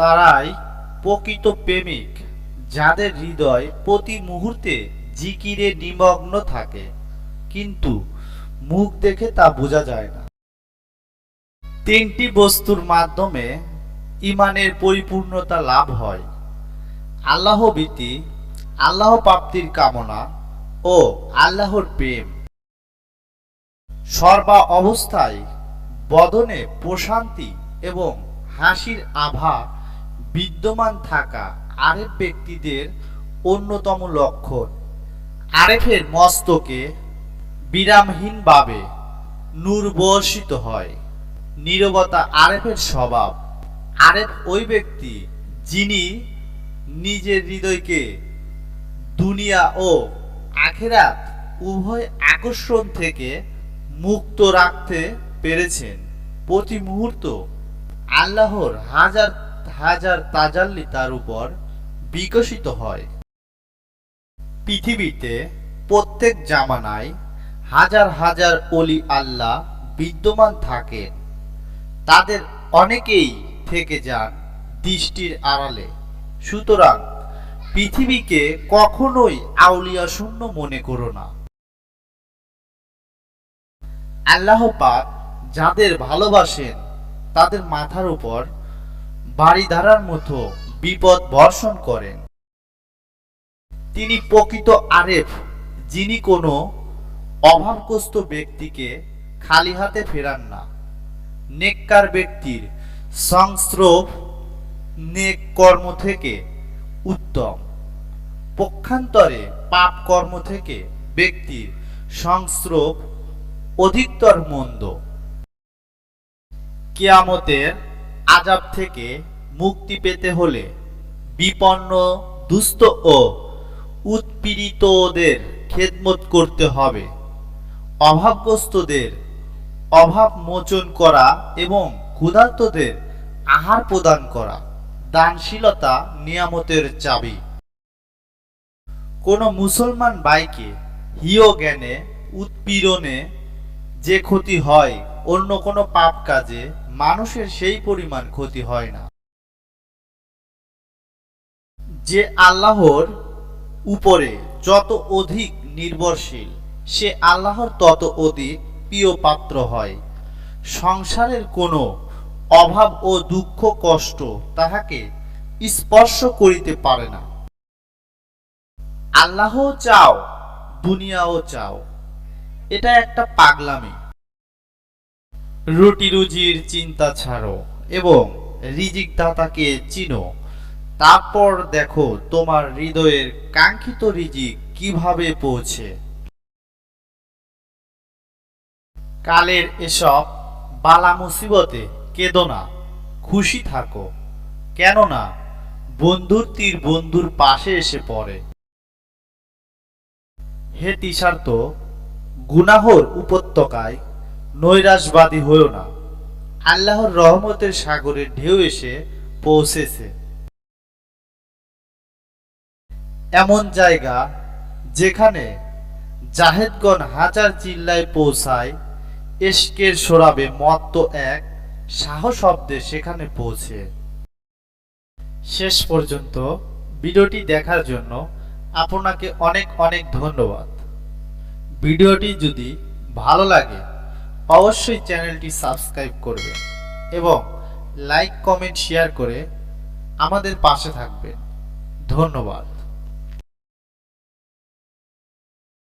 তারাই প্রকৃত প্রেমিক, যাদের হৃদয় প্রতি মুহূর্তে জিকিরে নিমগ্ন থাকে, কিন্তু মুখ দেখে তা বোঝা যায় না। তিনটি বস্তুর মাধ্যমে ইমানের পরিপূর্ণতা লাভ হয়, আল্লাহ ভীতি, আল্লাহ প্রাপ্তির কামনা ও আল্লাহর প্রেম। সর্বা অবস্থায় বদনে প্রশান্তি এবং হাসির আভা বিদ্যমান থাকা আরেফ ব্যক্তিদের অন্যতম লক্ষণ। আরেফের মস্তকে বিরামহীনভাবে নূর বর্ষিত হয়। নীরবতা আরেফের স্বভাব। আরেফ ওই ব্যক্তি যিনি নিজের হৃদয়কে দুনিয়া ও আখেরাত উভয় আকর্ষণ থেকে মুক্ত রাখতে পেরেছেন। প্রতি মুহূর্ত আল্লাহর হাজার হাজার তাজাল্লি তার উপর বিকশিত হয়। পৃথিবীতে প্রত্যেক জামানায় হাজার হাজার অলি আল্লাহ বিদ্যমান থাকেন। তাদের অনেকেই থেকে যান দৃষ্টির আড়ালে। সুতরাং পৃথিবীকে কখনোই আউলিয়া শূন্য মনে করো না। আল্লাহ পাক যাদের ভালোবাসেন, তাদের মাথার উপর বাড়ি ধারার মতো বিপদ বর্ষণ করেন। তিনি প্রকৃত আরেফ, যিনি কোনো অভাবগ্রস্ত ব্যক্তিকে খালি হাতে ফেরান না। নেককার ব্যক্তির সংস্রব নেক কর্ম থেকে উত্তম। পক্ষান্তরে পাপ কর্ম থেকে ব্যক্তির সংস্রব অধিকতর মন্দ। কিয়ামতের আজাব থেকে মুক্তি পেতে হলে বিপন্ন, দুস্থ ও উৎপীড়িতদের খেদমত করতে হবে। অভাবগ্রস্তদের অভাব মোচন করা এবং ক্ষুধার্তদের আহার প্রদান করা দানশীলতা নিয়ামতের চাবি। কোনো মুসলমান ভাইকে হিয় জ্ঞানে, উৎপীড়নে যে ক্ষতি হয়, অন্য কোনো পাপ কাজে মানুষের সেই পরিমাণ ক্ষতি হয় না। যে আল্লাহর উপরে যত অধিক নির্ভরশীল, সে আল্লাহর তত অধিক প্রিয় পাত্র হয়। সংসারের কোনো অভাব ও দুঃখ কষ্ট তাহাকে স্পর্শ করিতে পারে না। আল্লাহ চাও, দুনিয়াও চাও। এটা একটা পাগলামি। রুটি রুজির চিন্তা ছাড়ো এবং রিজিক দাতাকে চিনো। তারপর দেখো তোমার হৃদয়ের কাঙ্ক্ষিত রিজিক কীভাবে পৌঁছে। কালের এসব বালা মুসিবতে কেঁদো না, খুশি থাকো। কেননা বন্ধুর তীর বন্ধুর পাশে এসে পড়ে। হে তিসার্থ গুনাহর উপত্যকায় নৈরাশবাদী হয়েও না। আল্লাহর রহমতের সাগরের ঢেউ এসে পৌঁছেছে। এমন জায়গা যেখানে জাহেদগণ হাজার চিল্লায় পৌঁছায়, এশকের সরাবে মত্ত এক সাহস শব্দে সেখানে পৌঁছে। শেষ পর্যন্ত ভিডিওটি দেখার জন্য আপনাকে অনেক অনেক ধন্যবাদ। ভিডিওটি যদি ভালো লাগে অবশ্যই চ্যানেলটি সাবস্ক্রাইব করবেন এবং লাইক কমেন্ট শেয়ার করে আমাদের পাশে থাকবেন। ধন্যবাদ।